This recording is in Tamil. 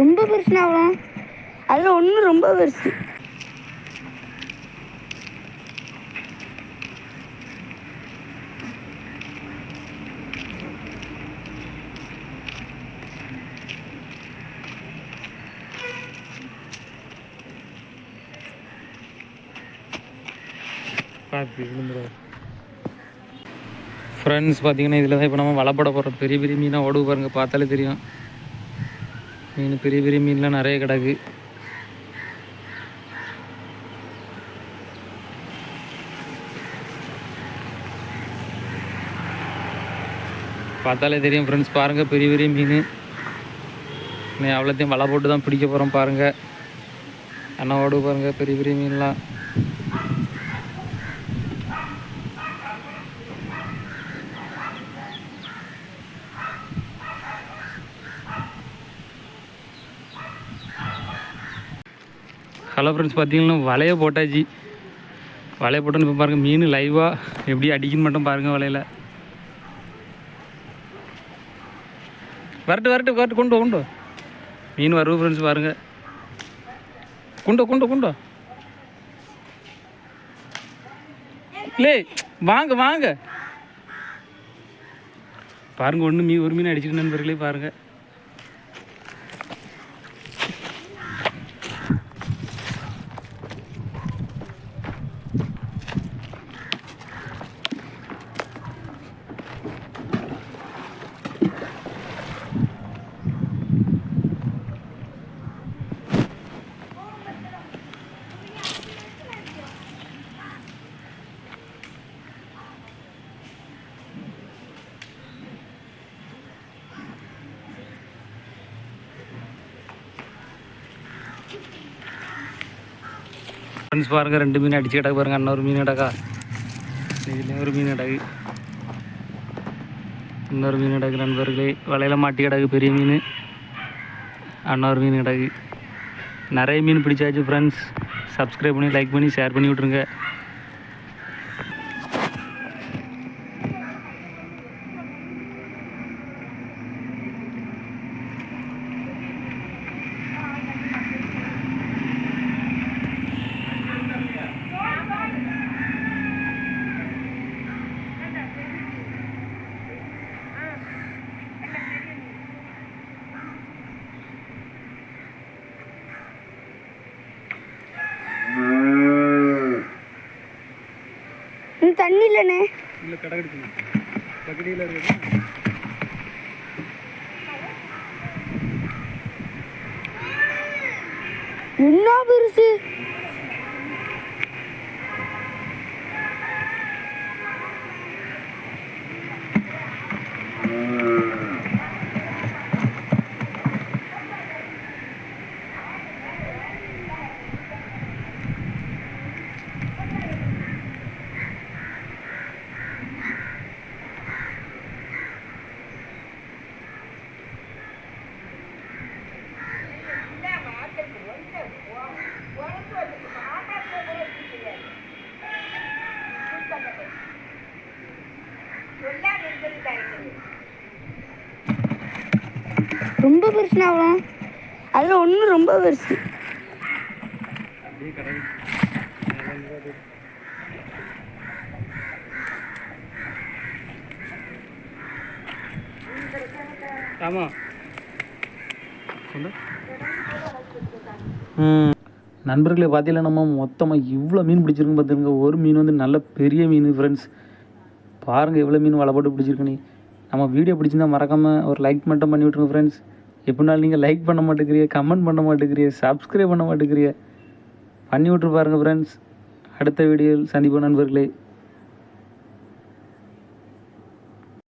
ரொம்ப பெருசுனா அவ்வளோ. அதில் ஒன்று ரொம்ப பெருசு. ஃப்ரெண்ட்ஸ் பார்த்தீங்கன்னா இதில் தான் இப்போ நம்ம வலை போட போகிறோம் பெரிய பெரிய மீனாக ஓடுவு பாருங்கள் பார்த்தாலே தெரியும். மீன் பெரிய பெரிய மீன்லாம் நிறைய கிடக்கு. பார்த்தாலே தெரியும் ஃப்ரெண்ட்ஸ் பாருங்கள் பெரிய பெரிய மீன். நீ அவ்வளோத்தையும் வலை போட்டு தான் பிடிக்க போகிறோம் பாருங்கள் அண்ணா ஓடு பாருங்கள் பெரிய பெரிய மீன்லாம். ஹலோ ஃப்ரெண்ட்ஸ் பார்த்தீங்கன்னா வலையை போட்டாச்சு. வலையை போட்டோன்னு இப்போ பாருங்கள் மீன் லைவாக எப்படி அடிக்குன்னு மட்டும் பாருங்கள் வலையில். வரட்டு வரட்டு வரட்டு கொண்டு கொண்டு மீன் வருது ஃப்ரெண்ட்ஸ் பாருங்கள் கொண்டு கொண்டு கொண்டு வா. வாங்க வாங்க. பாருங்கள் ஒன்று மீன் ஒரு மீன் அடிச்சிட்டு நண்பர்களே பாருங்கள் ஃப்ரெண்ட்ஸ் பாருங்கள் ரெண்டு மீன் அடிச்சு கிடக்கு பாருங்க அண்ணன் ஒரு மீன் கிடக்கா? இதுலேயும் ஒரு மீன் கிடக்கு. இன்னொரு மீன் கிடக்கு நண்பர்களே. வலையில் மாட்டி கிடக்கு பெரிய மீன். அண்ணன் ஒரு மீன் கிடக்கு. நிறைய மீன் பிடிச்சாச்சு ஃப்ரெண்ட்ஸ் சப்ஸ்கிரைப் பண்ணி லைக் பண்ணி ஷேர் பண்ணி விட்ருங்க ம், தண்ணி இல்லைண்ணே இல்லை கடை கிடைக்குமா பக்கடியில் இருக்குது என்ன பெருசு? ரொம்ப பெருசுனா அவ்வளோ. அதில் ஒன்று ரொம்ப பெருசு. நண்பர்களே பார்த்தீங்கன்னா நம்ம மொத்தமாக இவ்வளோ மீன் பிடிச்சிருக்குன்னு பார்த்துருங்க. ஒரு மீன் வந்து நல்ல பெரிய மீன் ஃப்ரெண்ட்ஸ் பாருங்கள் எவ்வளோ மீன் வலை போட்டு பிடிச்சிருக்குன்னு நம்ம வீடியோ பிடிச்சிருந்தா மறக்காமல் ஒரு லைக் மட்டும் பண்ணி விட்ருங்க ஃப்ரெண்ட்ஸ் எப்படினாலும் நீங்கள் லைக் பண்ண மாட்டேங்கிறீ கமெண்ட் பண்ண மாட்டேங்கிறீ சப்ஸ்கிரைப் பண்ண மாட்டேங்கிறீ பண்ணி விட்ரு பாருங்கள் ஃப்ரெண்ட்ஸ் அடுத்த வீடியோவில் சந்திப்போம் நண்பர்களே.